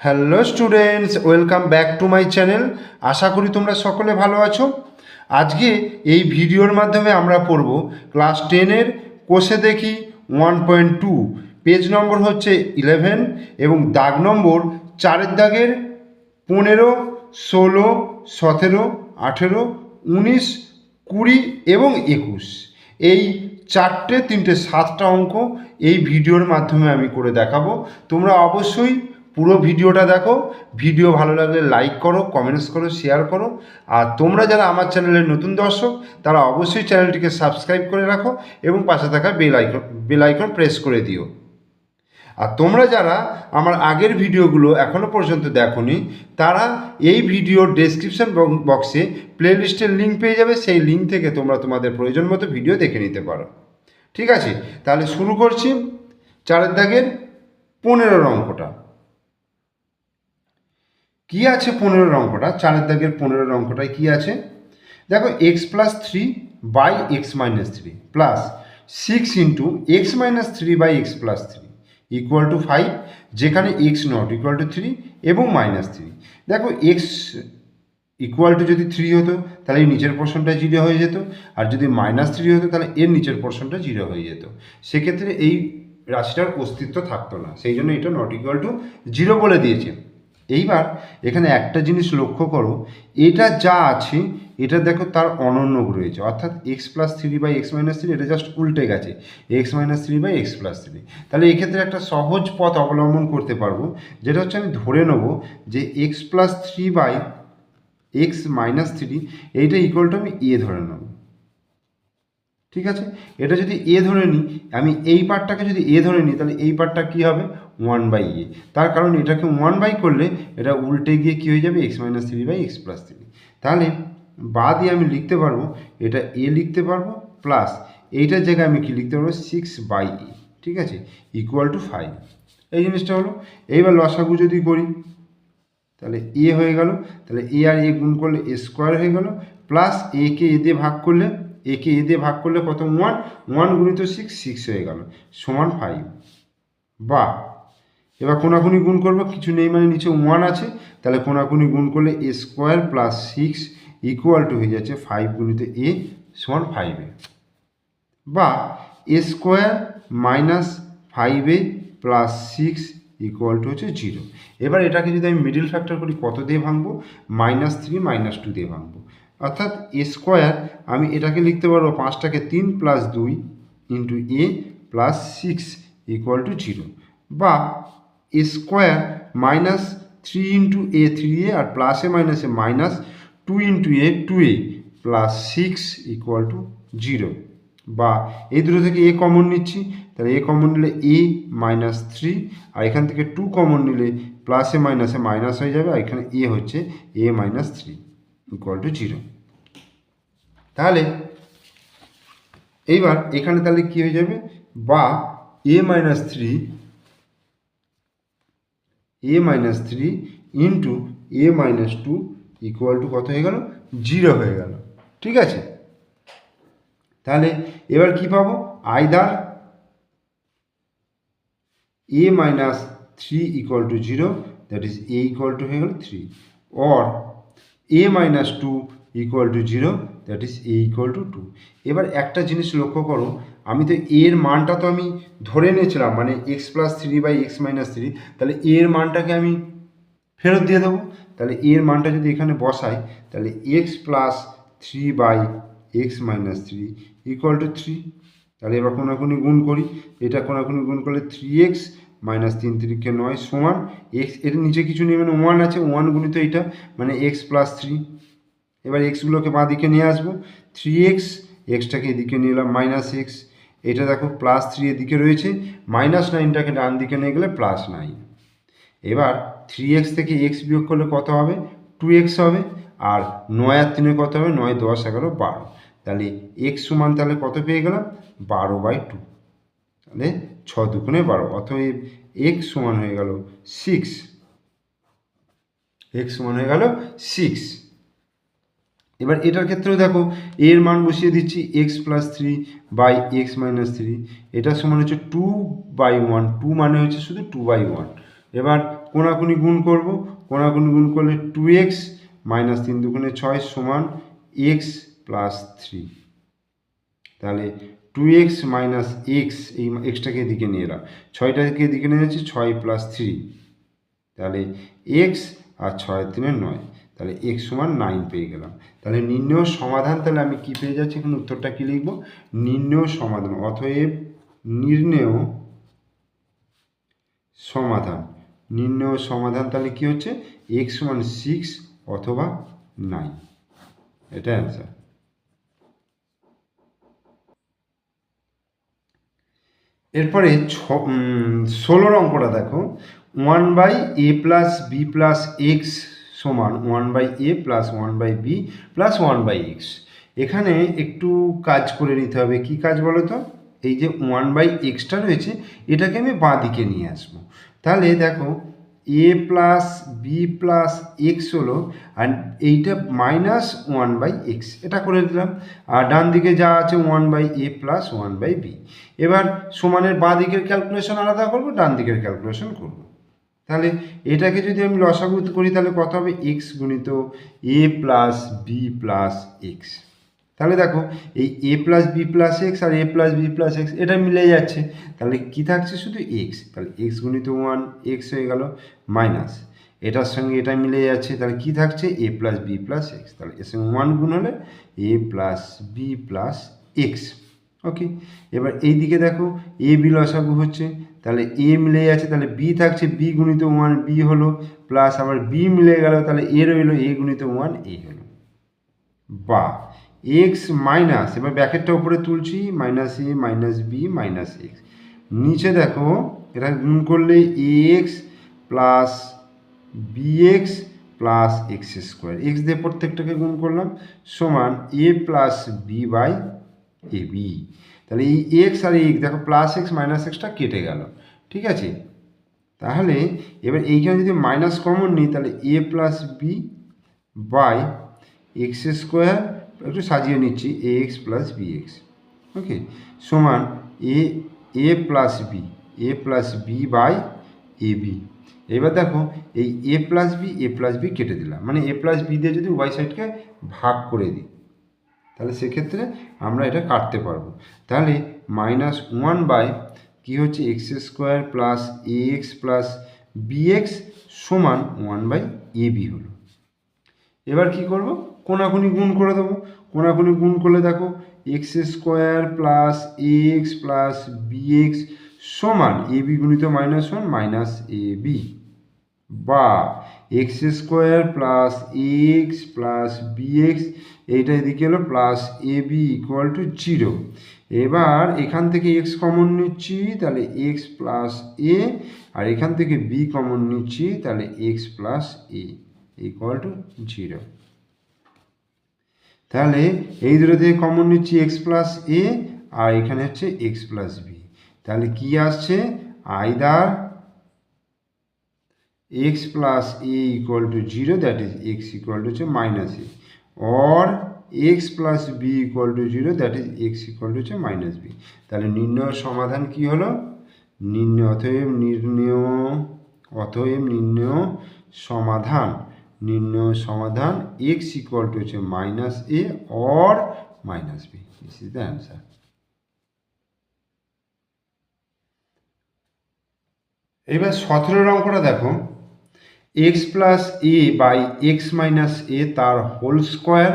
Hello students welcome back to my channel আশা করি তোমরা সকলে ভালো আছো। আজকে এই ভিডিওর মাধ্যমে আমরা পড়ব ক্লাস টেনের কোষে দেখি one point two. Page number হচ্ছে ইলেভেন এবং দাগ নম্বর চারের দাগের পনেরো, ষোলো, সতেরো, আঠেরো, উনিশ, কুড়ি এবং একুশ। এই চারটে, তিনটে, সাতটা অঙ্ক এই ভিডিওর মাধ্যমে আমি করে দেখাবো। তোমরা অবশ্যই পুরো ভিডিওটা দেখো। ভিডিও ভালো লাগলে লাইক করো কমেন্টস করো শেয়ার করো। আর তোমরা যারা আমার চ্যানেলের নতুন দর্শক, তারা অবশ্যই চ্যানেলটিকে সাবস্ক্রাইব করে রাখো এবং পাশে থাকা bell icon bell icon press করে দিও। আর তোমরা যারা আমার আগের ভিডিওগুলো এখনও পর্যন্ত দেখোনি, তারা এই ভিডিওর ডেসক্রিপশন বক্সে প্লেলিস্টের লিঙ্ক পেয়ে যাবে। সেই লিঙ্ক থেকে তোমরা তোমাদের প্রয়োজন মতো ভিডিও দেখে নিতে পারো। ঠিক আছে? তাহলে শুরু করছি। চারের দাগের পনেরোর অঙ্কটা। কি আছে পনেরোর অঙ্কটা? চারের দাগের পনেরোর অঙ্কটায় কি আছে? দেখো x plus three by x minus three plus six into x minus three by x plus three equal to five যেখানে x not equal to three এবং মাইনাস থ্রি দেখো এক্স ইকুয়াল টু যদি থ্রি হতো, তাহলে এই নিচের পোর্শনটা zero হয়ে যেত। আর যদি মাইনাস থ্রি হতো, তাহলে এর নিচের পোর্শনটা জিরো হয়ে যেত। সেক্ষেত্রে এই রাশিটার অস্তিত্ব থাকতো না। সেই জন্য এটা নট ইকুয়াল টু জিরো বলে দিয়েছে। এইবার এখানে একটা জিনিস লক্ষ্য করো, এটা যা আছে, এটা দেখো তার অনন্য রয়েছে, অর্থাৎ x plus three by x minus three এটা জাস্ট উল্টে গেছে x minus three by x plus three তাহলে এক্ষেত্রে একটা সহজ পথ অবলম্বন করতে পারব, যেটা হচ্ছে আমি ধরে নেব যে x plus three by x minus three এইটা ইকুয়াল টু আমি এ ধরে নেব। ঠিক আছে? এটা যদি এ ধরে নিই, আমি এই পার্টটাকে যদি এ ধরে নিই, তাহলে এই পার্টটা কী হবে? ওয়ান বাই এ তার কারণ এটাকে ওয়ান বাই করলে এটা উল্টে গিয়ে কী হয়ে যাবে? X minus three by x plus three তাহলে বা দিয়ে আমি লিখতে পারব, এটা এ লিখতে পারব প্লাস এইটার জায়গায় আমি কি লিখতে পারব? সিক্স বাই এ ঠিক আছে? ইকুয়াল টু ফাইভ এই জিনিসটা হলো। এইবার লসাগু যদি করি, তাহলে এ হয়ে গেল। তাহলে এ আর এ গুণ করলে এ স্কোয়ার হয়ে গেল। প্লাস এ কে এ দিয়ে ভাগ করলে এ কে এ দিয়ে ভাগ করলে কত? ওয়ান ওয়ান গুণিত সিক্স সিক্স হয়ে গেল। সমান ফাইভ বা এবার কোনাকুনি গুণ করব, কিছু নেই মানে নিচে ওয়ান আছে, তাহলে কোনাকুনি গুণ করলে a square plus six equal to হয়ে যাচ্ছে ফাইভ গুণিত এ সমান ফাইভে বা a square minus five plus six equal to হচ্ছে জিরো এবার এটাকে যদি আমি মিডিল ফ্যাক্টর করি, কত দিয়ে ভাঙবো? মাইনাস থ্রি মাইনাস টু দিয়ে ভাঙবো। অর্থাৎ এ স্কোয়ার আমি এটাকে লিখতে পারব পাঁচটাকে তিন প্লাস দুই into a plus six equal to zero বা square minus three into a three a আর প্লাসে মাইনাসে minus two into a two a plus six equal to zero. বা এই দুটো থেকে এ কমন নিচ্ছি, তাহলে এ কমন নিলে এ মাইনাস থ্রি, আর এখান থেকে টু কমন নিলে প্লাসে মাইনাসে মাইনাস হয়ে যাবে, আর এখানে এ হচ্ছে a minus three equal to zero. তাহলে এইবার এখানে তাহলে কি হয়ে যাবে? বা a minus three a minus three into a minus two equal to কত হয়ে গেল? জিরো হয়ে গেল। ঠিক আছে? তাহলে এবার কি পাবো? Either a minus three equal to zero that is a equal to হয়ে গেল three or a minus two equal to zero that is a equal to two এবার একটা জিনিস লক্ষ্য করো আমি তো এর মানটা তো আমি ধরে নিয়েছিলাম মানে x plus three by x minus three তাহলে এর মানটাকে আমি ফেরত দিয়ে দেবো। তাহলে এর মানটা যদি এখানে বসাই, তাহলে x plus three by x minus three equal to three তাহলে এবার কোনাকুনি গুণ করি, এটা কোনাকুনি গুণ করলে থ্রি এক্স মাইনাস তিন তিরিকে নয় সমান এক্সের নিচে কিছু নেই মানে ওয়ান আছে ওয়ান গুণিত এইটা মানে এক্স প্লাস থ্রি এবার এক্সগুলোকে বাঁ দিকে নিয়ে আসব থ্রি এক্স এক্সটাকে এদিকে নিয়ে এলাম মাইনাস এক্স এটা দেখো প্লাস থ্রি এদিকে রয়েছে মাইনাস নাইনটাকে ডান দিকে নিয়ে গেলে প্লাস নাইন এবার থ্রি এক্স থেকে এক্স বিয়োগ করলে কত হবে? টু এক্স হবে, আর নয় আর তিনে কত হবে? নয়, দশ, এগারো, বারো। তাহলে এক্স সমান তাহলে কত পেয়ে গেলাম? বারো বাই টু তাহলে ছ দুগুণে বারো, অতএব এক্স সমান হয়ে গেল সিক্স এক্স সমান হয়ে গেল সিক্স এবার এটার ক্ষেত্রেও দেখো, এর মান বসিয়ে দিচ্ছি x plus three by x minus three এটার সমান হচ্ছে টু বাই ওয়ান টু মানে হচ্ছে শুধু টু বাই ওয়ান এবার কোনাকুনি গুণ করব, কোনাকুনি গুণ করলে টু এক্স মাইনাস তিন দুগুণে ছয় সমান এক্স প্লাস থ্রি তাহলে টু এক্স মাইনাস এক্স এই এক্সটাকে এদিকে নিয়ে এলাম, ছয়টাকে এদিকে নিয়ে যাচ্ছি, ছয় প্লাস থ্রি তাহলে এক্স আর ছয় তিনে নয়। তাহলে এক্স সমান নাইন পেয়ে গেলাম। তাহলে নির্ণয় সমাধান তাহলে আমি কি পেয়ে যাচ্ছি? এখন উত্তরটা কী লিখব? নির্ণয় সমাধান, অতএব নির্ণেয় সমাধান। নির্ণয় সমাধান তাহলে কি হচ্ছে? এক্স সমান সিক্স অথবা নাইন এটা অ্যান্সার এরপরে ছ ষোলোর অঙ্কটা দেখো। One by a plus b plus x সমান one by a plus one by b plus one by x এখানে একটু কাজ করে নিতে হবে, কি কাজ বলো তো? এই যে ওয়ান বাই এক্সটা রয়েছে, এটাকে আমি বাঁ দিকে নিয়ে আসব। তাহলে দেখো a plus b plus x হলো আর এইটা মাইনাস ওয়ান বাই এক্স এটা করে দিলাম। আর ডান দিকে যা আছে one by a plus one by b এবার সমানের বাঁ দিকের ক্যালকুলেশন আলাদা করব, ডান দিকের ক্যালকুলেশন করব। তাহলে এটাকে যদি আমি লসাগু করি, তাহলে কত হবে? এক্স গুণিত a plus b plus x তাহলে দেখো, এই a plus b plus x R a plus b plus x এটা মিলে যাচ্ছে। তাহলে কি থাকছে শুধু এক্স তাহলে এক্স গুণিত ওয়ান এক্স হয়ে গেল মাইনাস এটার সঙ্গে এটা মিলে যাচ্ছে, তাহলে কি থাকছে? A plus b plus x তাহলে এর সঙ্গে ওয়ান গুণ হলে a plus b plus x okay এবার এই দিকে দেখো এ বি লসাগু হচ্ছে। তাহলে এ মিলে যাচ্ছে, তাহলে বি থাকছে বি গুণিত ওয়ান বি হলো প্লাস আবার বি মিলে গেল, তাহলে এ রইল এ গুণিত ওয়ান এ হলো। বা এক্স মাইনাস এবার ব্যাকেটটা উপরে তুলছি minus a minus b minus x নিচে দেখো, এটা গুণ করলে a x plus b x plus x square x দিয়ে প্রত্যেকটাকে গুণ করলাম, সমান a plus b by a b তাহলে এই এক্স আর এক্স দেখো প্লাস এক্স মাইনাস এক্সটা কেটে গেল, ঠিক আছে? তাহলে এবার এইখানে যদি মাইনাস কমন নিই, তাহলে a plus b by x square একটু সাজিয়ে নিচ্ছি a x plus b x okay সমান a a plus b a plus b by a b এবার দেখো, এই a plus b a plus b কেটে দিলাম মানে এ প্লাস বি দিয়ে যদি ওয়াই সাইডকে ভাগ করে দিই তাহলে সেক্ষেত্রে আমরা এটা কাটতে পারব। তাহলে মাইনাস ওয়ান বাই কী হচ্ছে x square plus a x plus b x সমান ওয়ান বাই এ বি হলো। এবার কি করব? কোনাকুনি গুণ করে দেবো। কোনাকুনি গুণ করলে দেখো x square plus a x plus b x সমান এ বি গুণিত minus one minus a b বা x square plus a x plus b x এইটা এদিকে হলো plus a b equal to zero এবার এখান থেকে এক্স কমন নিচ্ছি, তাহলে এক্স প্লাস এ আর এখান থেকে বি কমন নিচ্ছি, তাহলে x plus a equal to zero তাহলে এই দুটো থেকে কমন নিচ্ছি এক্স প্লাস এ আর এখানে হচ্ছে এক্স প্লাস বি তাহলে কি আসছে? Either x plus a equal to zero that is x equal to হচ্ছে minus a or x plus b equal to zero that is x equal to হচ্ছে minus b তাহলে নির্ণয়ের সমাধান কি হলো? নির্ণয় অতএব নির্ণয় অতএব নির্ণয় সমাধান। নির্ণয় সমাধান এক্স ইকুয়াল টু হচ্ছে minus a or minus b this is the answer এবার সতেরোর অঙ্কটা দেখো। X plus a by x minus a তার whole square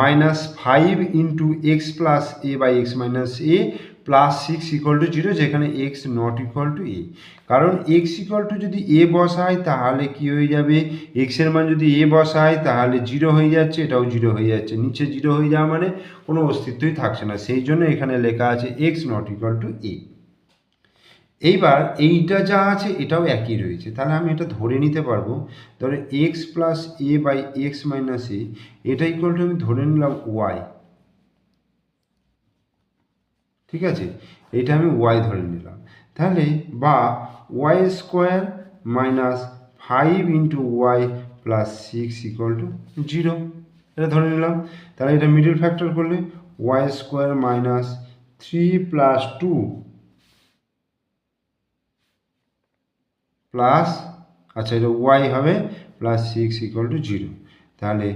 minus five into x plus a by x minus a plus six equal to zero যেখানে x not equal to a কারণ x equal to যদি এ বসায়, তাহলে কি হয়ে যাবে? এক্সের মান যদি এ বসায়, তাহলে জিরো হয়ে যাচ্ছে, এটাও জিরো হয়ে যাচ্ছে। নিচে জিরো হয়ে যাওয়া মানে কোনো অস্তিত্বই থাকছে না। সেই জন্য এখানে লেখা আছে x not equal to a এইবার এইটা যা আছে এটাও একই রয়েছে। তাহলে আমি এটা ধরে নিতে পারব। ধরো x plus a by x minus a এটা ইকুয়াল টু আমি ধরে নিলাম ওয়াই ঠিক আছে? এটা আমি ওয়াই ধরে নিলাম। তাহলে বা y square minus five into y plus six equal to zero এটা ধরে নিলাম। তাহলে এটা মিডল ফ্যাক্টর করলে y square minus three plus two plus আচ্ছা এটা ওয়াই হবে plus six equal to zero তাহলে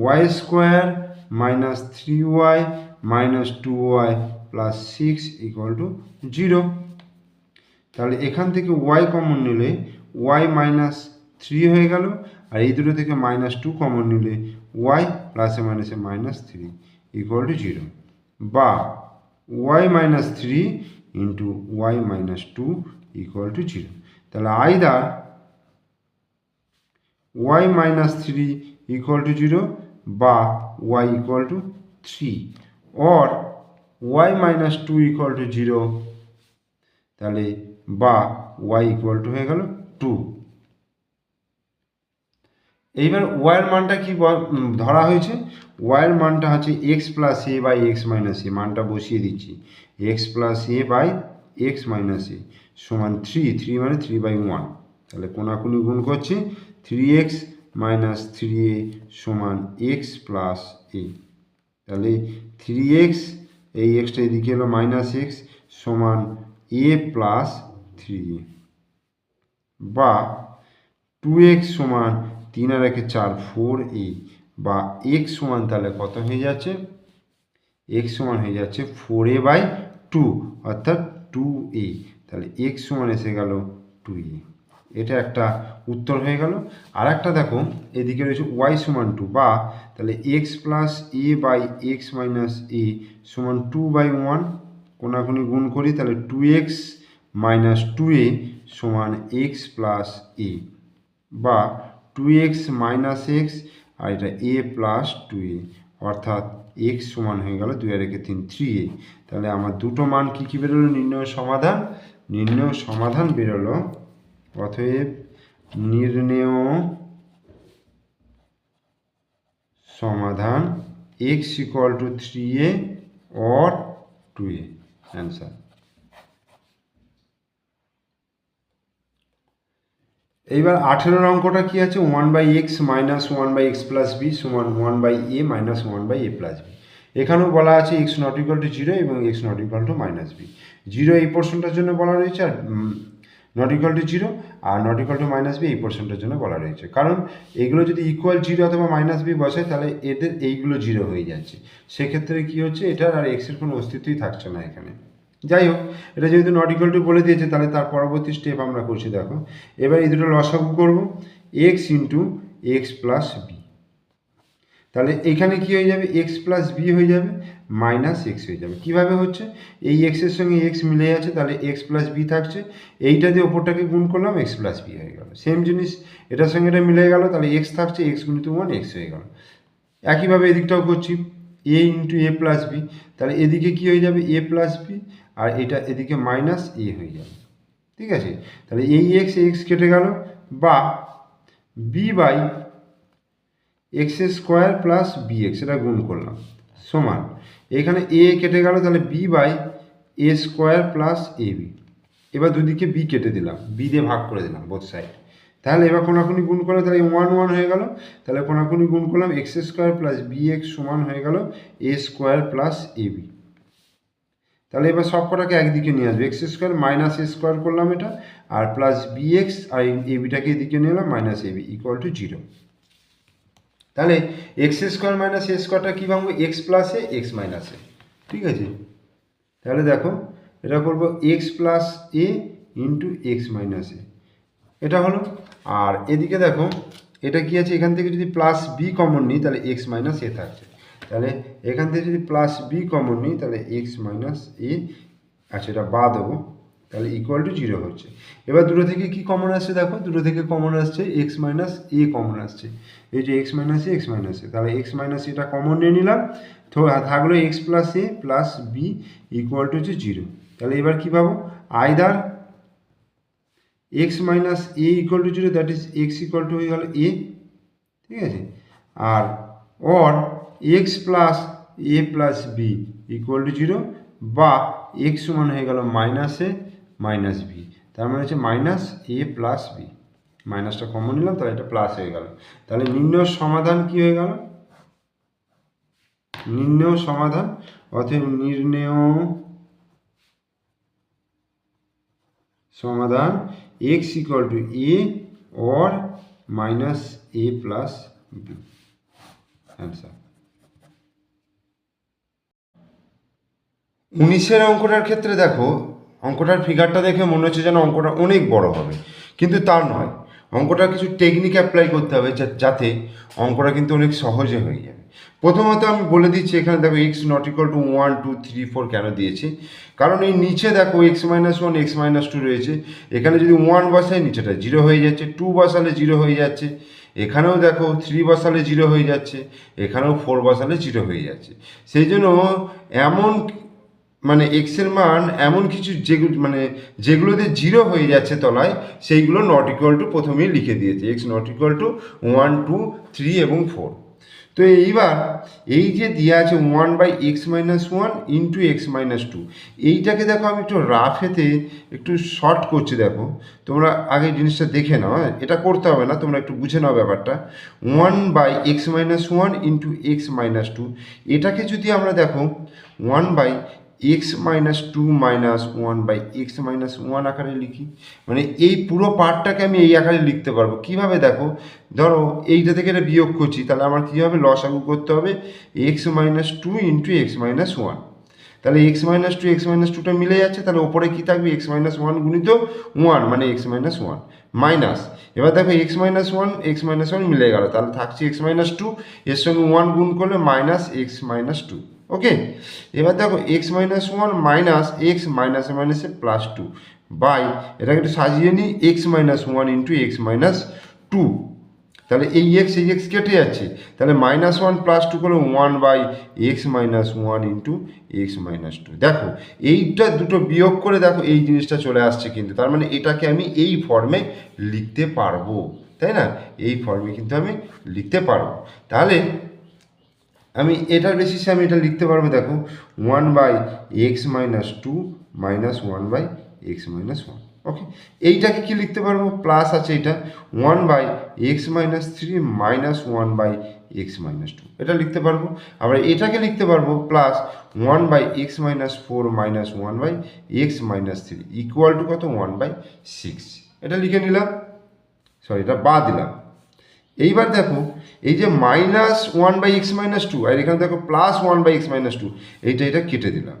y square minus three y minus two y plus six equal to zero তাহলে এখান থেকে ওয়াই কমন নিলে ওয়াই মাইনাস থ্রি হয়ে গেল, আর এই দুটো থেকে মাইনাস টু কমন নিলে ওয়াই প্লাসে মাইনাসে minus three equal to zero বা y minus three into y minus two equal to zero তাহলে either y minus three equal to zero বা y equal to three or y minus two equal to zero তাহলে বা y equal to হয়ে গেল two এইবার ওয়াইয়ের মানটা কি ধরা হয়েছে? ওয়াইয়ের মানটা হচ্ছে x plus a by x minus a মানটা বসিয়ে দিচ্ছি। X plus a by x minus a সমান থ্রি থ্রি মানে থ্রি বাই ওয়ান তাহলে কোনাকুনি গুণ করছি three x minus three a সমান এক্স প্লাস এ তাহলে থ্রি এক্স এই এক্সটা এদিকে হলো মাইনাস এক্স সমান এ প্লাস থ্রি এ বা টু এক্স সমান তিন আর একে চার ফোর এ বা এক্স সমান তাহলে কত হয়ে যাচ্ছে? এক্স সমান হয়ে যাচ্ছে ফোর এ বাই টু অর্থাৎ টু এ তাহলে এক্স সমান এসে গেল টু এ এটা একটা উত্তর হয়ে গেল। আর একটা দেখো, এদিকে রয়েছে ওয়াই সমান টু বা তাহলে x plus a by x minus a সমান টু বাই ওয়ান কোনাকুনি গুণ করি, তাহলে two x minus two a সমান এক্স প্লাস এ বা টু এক্স মাইনাস এক্স আর এটা এ প্লাস টু এ অর্থাৎ এক্স সমান হয়ে গেল দুই আর একে তিন থ্রি এ তাহলে আমার দুটো মান কী কী বেরোলো? নির্ণয় সমাধান। নির্ণয় সমাধান বেরোলো। অতএব নির্ণেয় সমাধান x equal to three a or two a answer এইবার আঠেরোর অঙ্কটা কি আছে? One by x minus one by x plus b সমান one by a minus one by a plus b এখানেও বলা আছে x not equal to zero এবং x not equal to minus b zero এই পোর্শনটার জন্য বলা রয়েছে আর not equal to zero R not equal to minus b এই পোর্শনটার জন্য বলা রয়েছে। কারণ এগুলো যদি ইকুয়াল জিরো অথবা মাইনাস বি বসে, তাহলে এদের এইগুলো জিরো হয়ে যাচ্ছে। সেক্ষেত্রে কী হচ্ছে, এটার আর এক্সের কোনো অস্তিত্বই থাকছে না এখানে। যাই হোক, এটা যেহেতু নট ইকুয়াল টু বলে দিয়েছে, তাহলে তার পরবর্তী স্টেপ আমরা করছি, দেখো। এবার এই দুটো লসাগু করব x into x plus b তাহলে এখানে কি হয়ে যাবে? এক্স প্লাস বি হয়ে যাবে মাইনাস এক্স হয়ে যাবে। কীভাবে হচ্ছে? এই এক্সের সঙ্গে এক্স মিলে যাচ্ছে, তাহলে এক্স প্লাস বি থাকছে। এইটা দিয়ে ওপরটাকে গুণ করলাম এক্স প্লাস বি হয়ে গেল। সেম জিনিস, এটার সঙ্গে এটা মিলে গেল, তাহলে এক্স থাকছে এক্স গুণিত ওয়ান এক্স হয়ে গেল। একইভাবে এদিকটাও করছি a into a plus b তাহলে এদিকে কি হয়ে যাবে? এ প্লাস বি আর এটা এদিকে মাইনাস এ হয়ে যাবে। ঠিক আছে? তাহলে এই এক্স এক্স কেটে গেল, বা b by x square plus b x এটা গুণ করলাম। সমান। এখানে এ কেটে গেল, তাহলে b by a square plus a b এবার দুদিকে বি কেটে দিলাম বি দিয়ে ভাগ করে দিলাম বোথ সাইড তাহলে এবার কোনাকুনি গুণ করলে তাহলে ওয়ান ওয়ান হয়ে গেল। তাহলে কোনাকুনি গুণ করলাম x square plus b x সমান হয়ে গেল a square plus a b তাহলে এবার সব কটাকে একদিকে নিয়ে আসবে x square minus a square করলাম এটা, আর প্লাস বি এক্স আর এ বিটাকে এদিকে নিয়ে এলাম minus a b equal to zero তাহলে এক্স স্কোয়ার মাইনাস এ স্কোয়ারটা কী ভাঙবো? এক্স প্লাসে এক্স মাইনাসে ঠিক আছে? তাহলে দেখো, এটা করব x plus a into x minus এটা হলো, আর এদিকে দেখো, এটা কি আছে? এখান থেকে যদি প্লাস বি কমন নিই, তাহলে এক্স মাইনাস এ থাকছে। তাহলে এখান থেকে যদি প্লাস বি কমন নিই, তাহলে এক্স মাইনাস এ আচ্ছা এটা বাদ দেবো। তাহলে ইকুয়াল টু জিরো হচ্ছে। এবার দুটো থেকে কি কমন আসছে দেখো? দুটো থেকে কমন আসছে এক্স মাইনাস এ কমন আসছে। এই যে x minus a x minus a তাহলে এক্স মাইনাস এটা কমন নিয়ে নিলাম। তো থাকল x plus a plus b equal to হচ্ছে জিরো তাহলে এবার কী পাবো? Either x minus a equal to zero that is x equal to হয়ে গেল এ ঠিক আছে? আর or x plus a plus b equal to zero বা এক্স সমান হয়ে গেল মাইনাস এ মাইনাস বি তার মানে হচ্ছে মাইনাস এ প্লাস বি মাইনাসটা কমন নিলাম, তাহলে এটা প্লাস হয়ে গেল। তাহলে নির্ণয় সমাধান কি হয়ে গেল? নির্ণয় সমাধান, অতএব নির্ণয় সমাধান x equal to a minus a plus b answer উনিশের অঙ্কটার ক্ষেত্রে দেখো অঙ্কটার ফিগারটা দেখে মনে হচ্ছে যেন অঙ্কটা অনেক বড় হবে। কিন্তু তার নয়। অঙ্কটার কিছু টেকনিক অ্যাপ্লাই করতে হবে যাতে অঙ্কটা কিন্তু অনেক সহজে হয়ে যাবে প্রথমত আমি বলে দিচ্ছি এখানে দেখো x not equal to one two three four কেন দিয়েছি? কারণ এই নিচে দেখো x minus one x minus two রয়েছে। এখানে যদি ওয়ান বসাই, নিচেটা জিরো হয়ে যাচ্ছে। টু বসালে জিরো হয়ে যাচ্ছে। এখানেও দেখো থ্রি বসালে জিরো হয়ে যাচ্ছে। এখানেও ফোর বসালে জিরো হয়ে যাচ্ছে। সেই জন্য এমন মানে এক্সের মান এমন কিছু যেগুলো মানে যেগুলোতে জিরো হয়ে যাচ্ছে তলায়, সেইগুলো নট ইকুয়াল টু প্রথমেই লিখে দিয়েছে। X not equal to one two three এবং ফোর তো এইবার এই যে দেওয়া আছে one by x minus one into x minus two এইটাকে দেখো আমি একটু রাফেতে একটু শর্ট করছি দেখো। তোমরা আগে জিনিসটা দেখে নাও হ্যাঁ? এটা করতে হবে না, তোমরা একটু বুঝে নাও ব্যাপারটা। One by x minus one into x minus two এটাকে যদি আমরা দেখো one by x minus two minus one by x minus one আকারে লিখি মানে এই পুরো পার্টটাকে আমি এই আকারে লিখতে পারব কীভাবে দেখো ধরো এইটা থেকে এটা বিয়োগ করছি তাহলে আমার কী হবে লসাগু করতে হবে x minus two into x minus one তাহলে x minus two x minus টুটা মিলে যাচ্ছে তাহলে ওপরে কী থাকবে এক্স মাইনাস ওয়ান গুণিত ওয়ান মানে এক্স মাইনাস ওয়ান মাইনাস এবার দেখো x minus one x minus one মিলে গেল তাহলে থাকছে এক্স মাইনাস টু এর সঙ্গে ওয়ান গুণ করলে minus x minus two okay এবার দেখো x minus one minus x মাইনাসে মাইনাসে প্লাস টু বাই এটাকে একটু সাজিয়ে নিই x minus one into x minus two তাহলে এই এক্স এই এক্স কেটে যাচ্ছে। তাহলে মাইনাস ওয়ান প্লাস টু করলে one by x minus one into x minus two দেখো, এইটা দুটো বিয়োগ করে দেখো এই জিনিসটা চলে আসছে কিন্তু। তার মানে এটাকে আমি এই ফর্মে লিখতে পারব। তাই না? এই ফর্মে কিন্তু আমি লিখতে পারব। তাহলে আমি এটার বেসিসে আমি এটা লিখতে পারব, দেখো one by x minus two minus one by x minus one okay এইটাকে কি লিখতে পারব? প্লাস আছে এটা one by x minus three minus one by x minus two এটা লিখতে পারব। আবার এটাকে লিখতে পারব plus one by x minus four minus one by x minus three equal to কত? ওয়ান বাই সিক্স এটা লিখে নিলাম সরি এটা বাদ দিলাম। এইবার দেখো, এই যে minus one by x minus two আর এখানে দেখো plus one by x minus two এইটা এটা কেটে দিলাম।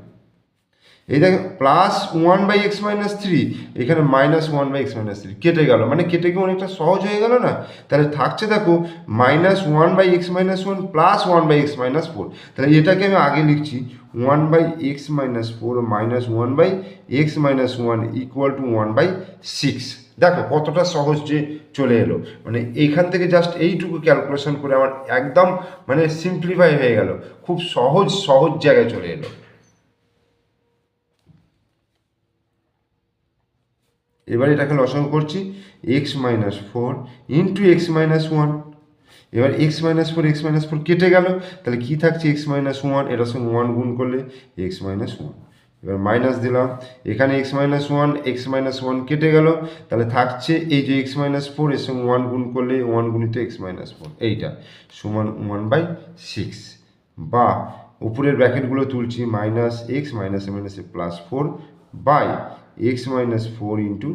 এই দেখো plus one by x minus three এখানে minus one by x minus three কেটে গেল। মানে কেটে গিয়ে অনেকটা সহজ হয়ে গেল না? তাহলে থাকছে দেখো minus one by x minus one plus one by x minus four তাহলে এটাকে আমি আগে লিখছি one by x minus four minus one by x minus one equal to one by six দেখো কতটা সহজ যে চলে এলো। মানে এইখান থেকে জাস্ট এইটুকু ক্যালকুলেশন করে আমার একদম মানে সিম্পলিফাই হয়ে গেল। খুব সহজ সহজ জায়গায় চলে এলো। এবার এটাকে লসাগু করছি x minus four into x minus one এবার x minus four x minus four কেটে গেল, তাহলে কী থাকছে এক্স মাইনাস ওয়ান এটার সঙ্গে ওয়ান গুণ করলে এক্স মাইনাস ওয়ান এবার মাইনাস দিলাম। এখানে x minus one x minus one কেটে গেল। তাহলে থাকছে এই যে এক্স মাইনাস ফোর এর সঙ্গে ওয়ান গুণ করলে ওয়ান গুণিত এক্স মাইনাস ফোর এইটা সমান ওয়ান বাই সিক্স বা উপরের ব্র্যাকেটগুলো তুলছি মাইনাস এক্স মাইনাসে মাইনাসে plus four by x minus four into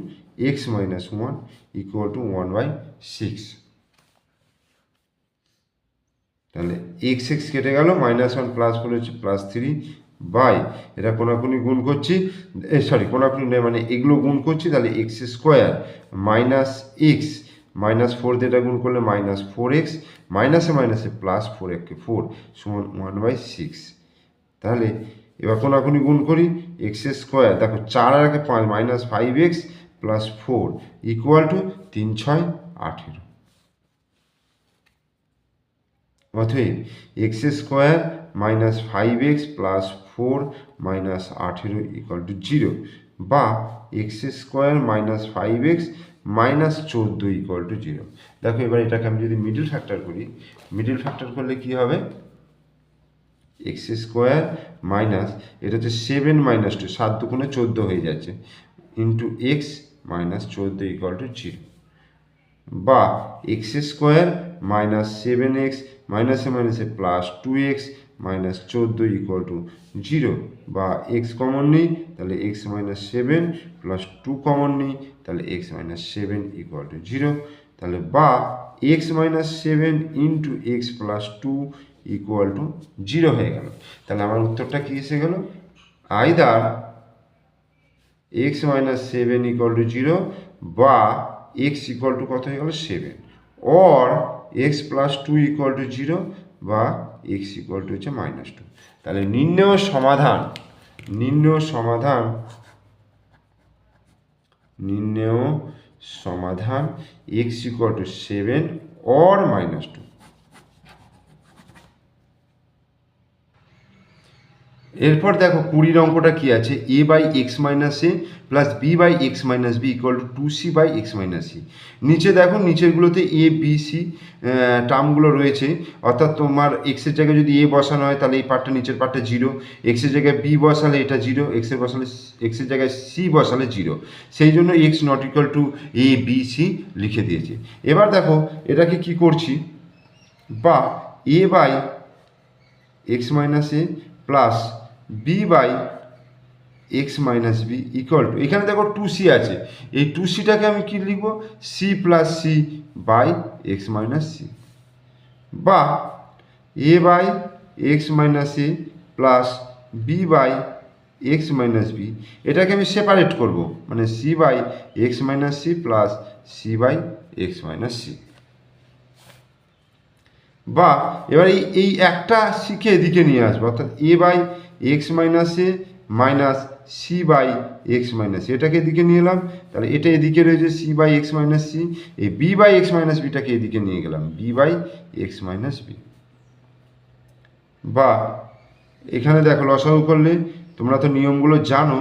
x minus one equal to one by six তাহলে এক্স এক্স কেটে গেল মাইনাস ওয়ান প্লাস ফোর হচ্ছে প্লাস থ্রি বাই, এটা কোনাকুনি গুণ করছি সরি কোনাকুনি নয় মানে এগুলো গুণ করছি, তাহলে x square minus x minus four দিয়ে এটা গুণ করলে মাইনাস ফোর এক্স মাইনাসে মাইনাসে প্লাস ফোর একে ফোর সমান ওয়ান বাই সিক্স তাহলে এবার কোনাকুনি গুণ করি এক্স স্কোয়ার দেখো চার আর একে পাঁচ minus five x plus four equal to তিন, ছয়, আঠেরো। অতএব x square minus five x plus four minus আঠেরো ইকুয়াল টু জিরো বা x square minus five x minus চোদ্দ ইকুয়াল টু জিরো দেখো এবার এটাকে আমি যদি মিডিল ফ্যাক্টর করি মিডিল ফ্যাক্টর করলে কি হবে? এক্স স্কোয়ার মাইনাস এটা হচ্ছে সেভেন মাইনাস টু সাত দুগুণে চোদ্দ হয়ে যাচ্ছে ইন্টু এক্স মাইনাস চোদ্দ ইকুয়াল টু জিরো বা x square minus seven x মাইনাসে মাইনাসে প্লাস টু এক্স মাইনাস চোদ্দ ইকুয়াল টু জিরো বা এক্স কমন নেই, তাহলে x minus seven plus two common নেই, তাহলে x minus seven equal to zero তাহলে বা x minus seven into x plus two equal to zero হয়ে গেল। তাহলে আমার উত্তরটা কী এসে গেল? Either x minus seven equal to zero বা এক্স ইকুয়াল টু কত হয়ে গেল? Seven or x plus two equal to zero বা এক্স ইকুয়াল টু হচ্ছে মাইনাস টু তাহলে নির্ণয় সমাধান নির্ণয় সমাধান নির্ণয় সমাধান x equal to seven or minus two এরপর দেখো কুড়ির অঙ্কটা কি আছে? A by x minus a plus b by x minus b equal to two c by x minus c নিচে দেখো নিচেরগুলোতে এ বি সি টার্মগুলো রয়েছে। অর্থাৎ তোমার এক্সের জায়গায় যদি এ বসানো হয়, তাহলে এই পার্টটা নিচের পার্টটা জিরো এক্সের জায়গায় বি বসালে এটা জিরো এক্সের বসালে এক্সের জায়গায় সি বসালে জিরো সেই জন্য x not equal to a b c লিখে দিয়েছে। এবার দেখো, এটাকে কি করছি? বা a by x minus a plus b by x minus b equal to এখানে দেখো টু সি আছে। এই টু সিটাকে আমি কি লিখব? C plus c by x minus c বা a by x minus a plus b by x minus b এটাকে আমি সেপারেট করব। মানে c by x minus c plus c by x minus c বা এবার এই এই একটা সিকে এদিকে নিয়ে আসব, অর্থাৎ a by x minus a minus c by x minus এটাকে এদিকে নিয়ে এলাম, তাহলে এটা এদিকে রয়েছে c by x minus c এই বি বাই এক্স মাইনাস বিটাকে এদিকে নিয়ে গেলাম b by x minus b বা এখানে দেখো, লসাগু করলে তোমরা তো নিয়মগুলো জানো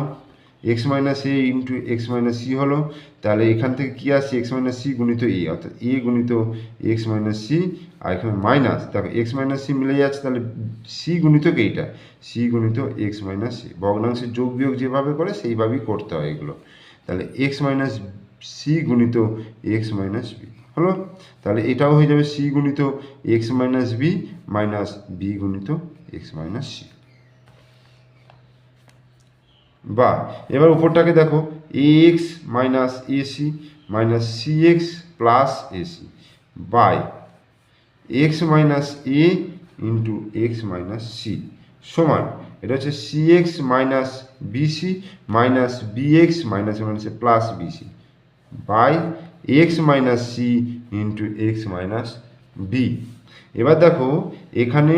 x minus a into x minus c হলো তাহলে এখান থেকে কী আসছে এক্স মাইনাস সি গুণিত এ অর্থাৎ এ গুণিত এক্স মাইনাস সি আর এখানে মাইনাস দেখো এক্স মাইনাস সি মিলে যাচ্ছে তাহলে সি গুণিত এইটা সি গুণিত এক্স মাইনাস সি ভগ্নাংশের যোগ বিয়োগ যেভাবে করে সেইভাবেই করতে হয় এগুলো তাহলে এক্স মাইনাস সি গুণিত এক্স মাইনাস বি হলো তাহলে এটাও হয়ে যাবে সি গুণিত x minus b minus b গুণিত এক্স মাইনাস সি বা এবার উপরটাকে দেখো a x minus a c minus c x plus a c by x minus a into x minus c সমান, এটা হচ্ছে c x minus b c minus b x minus minus plus b c by x minus c into x minus b এবার দেখো, এখানে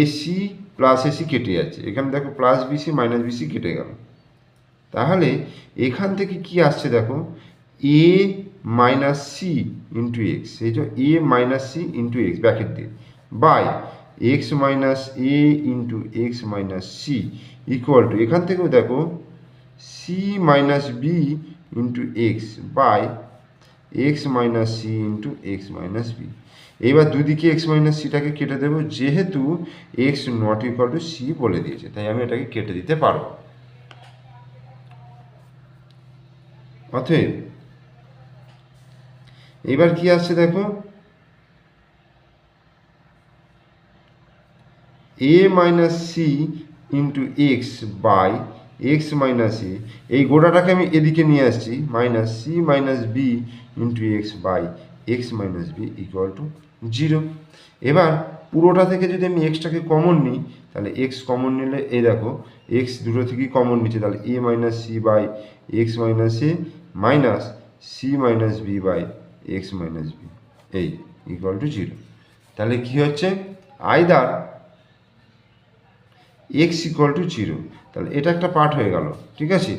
AC plus AC কেটে যাচ্ছে, এখানে দেখো প্লাস বিসি মাইনাস বিসি কেটে গেল। তাহলে এখান থেকে কি আসছে দেখো? A minus c into x এই যে a minus c into x bracket দিয়ে। By x minus a into x minus c equal to এখান থেকেও দেখো c minus b into x by x minus c into x minus b এবার দুদিকে x minus সিটাকে কেটে দেবো, যেহেতু x not equal to c বলে দিয়েছে, তাই আমি এটাকে কেটে দিতে পারব। অতএব এবার কি আসছে দেখো? A minus c into x by x minus a এই গোটাটাকে আমি এদিকে নিয়ে আসছি minus c minus b into x by x minus b equal to zero এবার পুরোটা থেকে যদি আমি এক্সটাকে কমন নিই, তাহলে এক্স কমন নিলে, এই দেখো এক্স দুটো থেকেই কমন নিচ্ছে, তাহলে a minus c by x minus a minus c minus b by x minus b এই ইকুয়াল টু জিরো তাহলে কী হচ্ছে? Either x equal to zero তাহলে এটা একটা পার্ট হয়ে গেল, ঠিক আছে?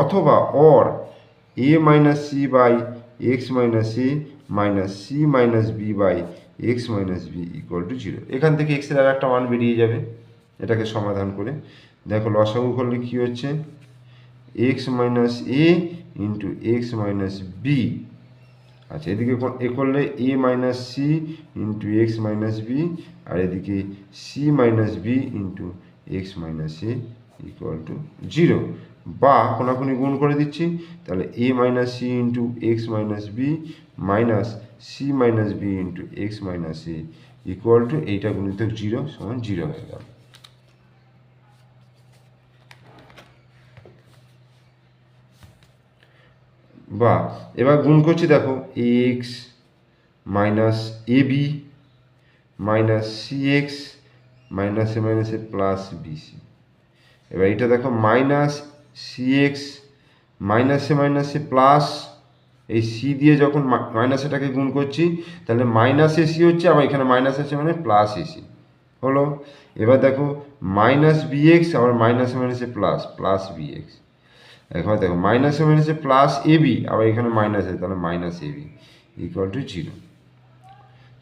অথবা or a minus c by x minus a minus c minus b by x minus b equal to zero এখান থেকে এক্সের আর একটা মান বেরিয়ে যাবে, এটাকে সমাধান করে। দেখো লসাগু করলে কী হচ্ছে? X minus a into x minus b আচ্ছা এদিকে এ করলে a minus c into x minus b আর এদিকে c minus b into x minus a equal to zero বা কোনাকুনি গুণ করে দিচ্ছি, তাহলে a minus c into x minus b minus c minus b into x minus a equal to এইটা গুণিত zero সমান জিরো হয়ে গেল। বা এবার গুণ করছি দেখো, x minus a b minus c x মাইনাসে মাইনাসে প্লাস বিসি এবার এটা দেখো, মাইনাস সি এক্স মাইনাসে মাইনাসে প্লাস এই সি দিয়ে যখন মাইনাস এটাকে গুণ করছি, তাহলে মাইনাস এসি হচ্ছে, আবার এখানে মাইনাস আছে মানে প্লাস এসি হলো? এবার দেখো, মাইনাস বিএক্স আবার মাইনাসে মাইনাসে প্লাস প্লাস বিএক্স এখন দেখো মাইনাসে মাইনাসে প্লাস এবি আবার এখানে মাইনাস আছে, তাহলে minus AB equal to zero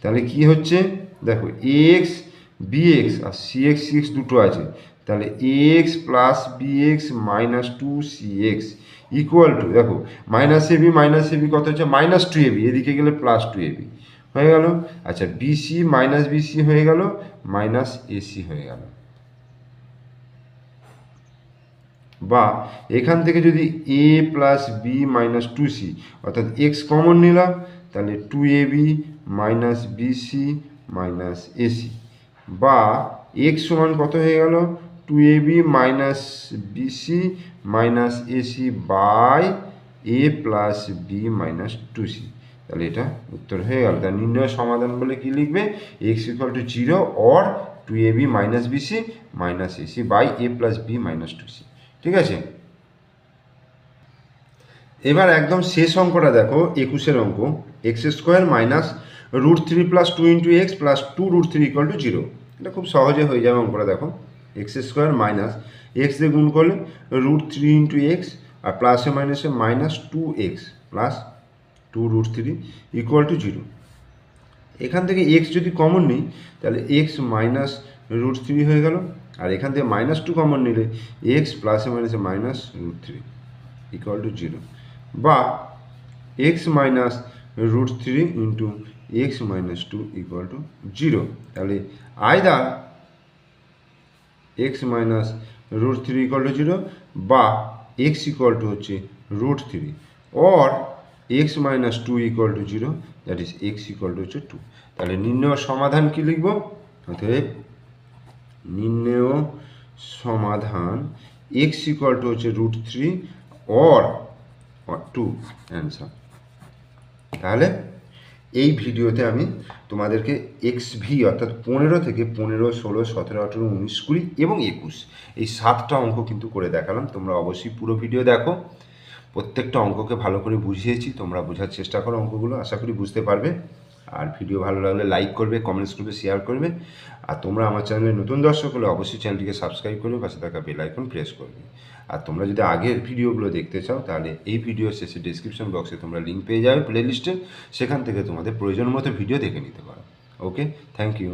তাহলে কি হচ্ছে? দেখো এক্স বিএক্স আর সি সিএক্স সিএক্স দুটো আছে, তাহলে x plus b x minus two c x equal to দেখো minus a b minus a b কত হচ্ছে? মাইনাস টু এবি এদিকে গেলে প্লাস টু এবি হয়ে গেল? আচ্ছা বিসি মাইনাস বিসি হয়ে গেল মাইনাস এসি হয়ে গেল। বা এখান থেকে যদি a plus b minus two c অর্থাৎ এক্স কমন নিলাম, তাহলে two a b minus b c minus a c বা এক্স সমান কত হয়ে গেল? Two a b minus b c minus a c by a plus b minus two c তাহলে এটা উত্তর হয়ে গেল। তার নির্ণয় সমাধান বলে কি লিখবে? X equal to zero or two a b minus b c minus a c by a plus b minus two c ঠিক আছে? এবার একদম শেষ অঙ্কটা দেখো, একুশের অঙ্ক। X square minus root three plus two into x plus two root three equal to zero এটা খুব সহজে হয়ে যাবে অঙ্কটা দেখো। এক্স স্কোয়ার মাইনাস এক্স দিয়ে গুণ করলে রুট থ্রি ইন্টু এক্স আর প্লাসে মাইনাসে minus two x plus two root three equal to zero এখান থেকে এক্স যদি কমন নিই, তাহলে এক্স মাইনাস রুট থ্রি হয়ে গেল। আর এখান থেকে মাইনাস টু কমন নিলে এক্স প্লাসে মাইনাসে minus root three equal to zero বা x minus root three into x minus two equal to zero তাহলে either x minus root three equal to zero বা এক্স ইকুয়াল টু হচ্ছে root three or x minus two equal to zero that is x equal to হচ্ছে two তাহলে নির্ণয় সমাধান কি লিখব? অতএব নির্ণয় সমাধান এক্স ইকুয়াল টু হচ্ছে root three or two answer তাহলে এই ভিডিওতে আমি তোমাদেরকে এক্স ভি অর্থাৎ পনেরো থেকে পনেরো, ষোলো, সতেরো, আঠেরো, উনিশ, কুড়ি এবং একুশ এই সাতটা অঙ্ক কিন্তু করে দেখালাম। তোমরা অবশ্যই পুরো ভিডিও দেখো। প্রত্যেকটা অঙ্ককে ভালো করে বুঝিয়েছি। তোমরা বোঝার চেষ্টা করো অঙ্কগুলো। আশা করি বুঝতে পারবে। আর ভিডিও ভালো লাগলে লাইক করবে কমেন্টস করবে শেয়ার করবে। আর তোমরা আমার চ্যানেলে নতুন দর্শক হলে অবশ্যই চ্যানেলটিকে সাবস্ক্রাইব করবে, পাশে থাকা বেল আইকন প্রেস করবে। আর তোমরা যদি আগের ভিডিওগুলো দেখতে চাও, তাহলে এই ভিডিও শেষে ডিসক্রিপশন বক্সে তোমরা লিঙ্ক পেয়ে যাবে প্লেলিস্টে সেখান থেকে তোমাদের প্রয়োজন মতো ভিডিও দেখে নিতে পারো। Okay thank you